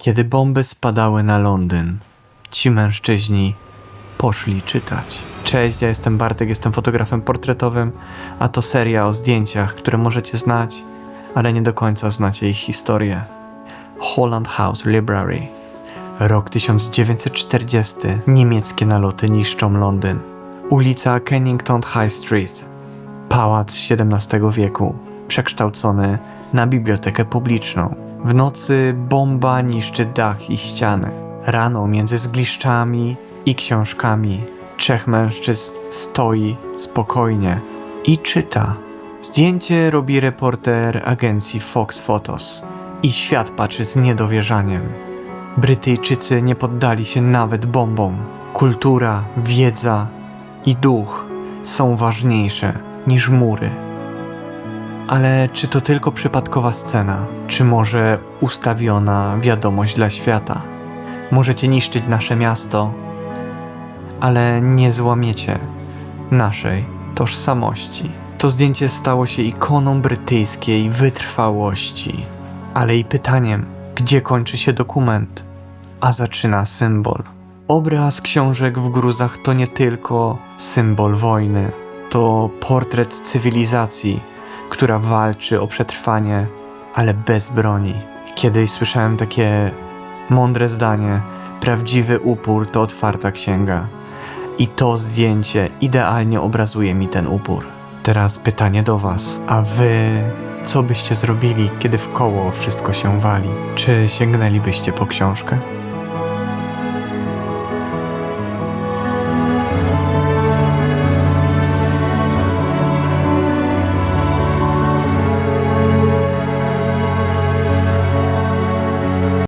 Kiedy bomby spadały na Londyn, ci mężczyźni poszli czytać. Cześć, ja jestem Bartek, jestem fotografem portretowym, a to seria o zdjęciach, które możecie znać, ale nie do końca znacie ich historię. Holland House Library. Rok 1940. Niemieckie naloty niszczą Londyn. Ulica Kennington High Street. Pałac XVII wieku, przekształcony na bibliotekę publiczną. W nocy bomba niszczy dach i ściany. Rano między zgliszczami i książkami trzech mężczyzn stoi spokojnie i czyta. Zdjęcie robi reporter agencji Fox Photos i świat patrzy z niedowierzaniem. Brytyjczycy nie poddali się nawet bombom. Kultura, wiedza i duch są ważniejsze niż mury. Ale czy to tylko przypadkowa scena? Czy może ustawiona wiadomość dla świata? Możecie niszczyć nasze miasto, ale nie złamiecie naszej tożsamości. To zdjęcie stało się ikoną brytyjskiej wytrwałości, ale i pytaniem, gdzie kończy się dokument, a zaczyna symbol. Obraz książek w gruzach to nie tylko symbol wojny, to portret cywilizacji, która walczy o przetrwanie, ale bez broni. Kiedyś słyszałem takie mądre zdanie: prawdziwy upór to otwarta księga. I to zdjęcie idealnie obrazuje mi ten upór. Teraz pytanie do Was. A Wy co byście zrobili, kiedy w koło wszystko się wali? Czy sięgnęlibyście po książkę?